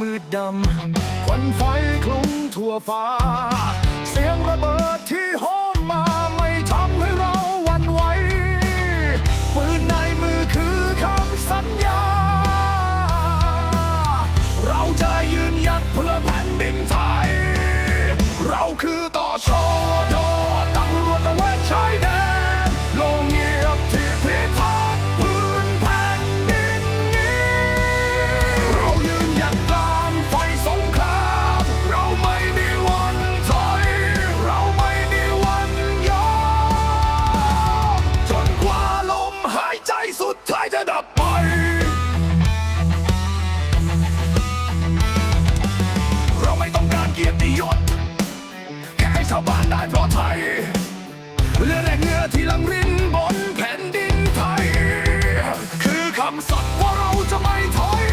มืดดำควันไฟคลุ้งทั่วฟ้า เสียงระเบิดที่ หายใจสุดท้ายจะดับไป เราไม่ต้องการเกียรติยศ แค่ให้ชาวบ้านได้ปลอดภัยเลือดแรงเงือที่ลังรินบนแผ่นดินไทย คือคำสัตย์ว่าเราจะไม่ถอย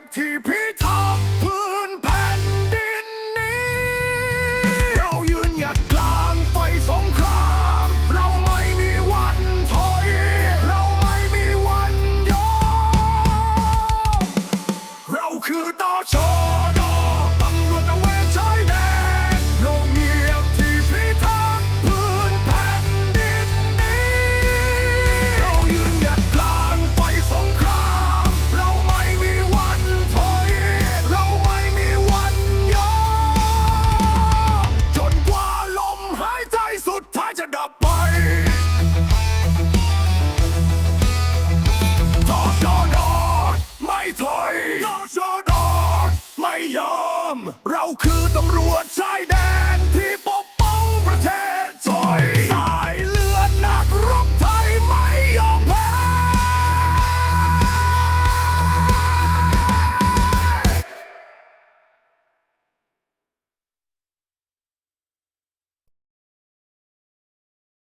บที่พิทักษ์พื้นแผ่นดินนี้ เรายืนหยัดกลางไฟสงคราม เราไม่มีวันถอย เราไม่มีวันยอม เราคือต่อชอ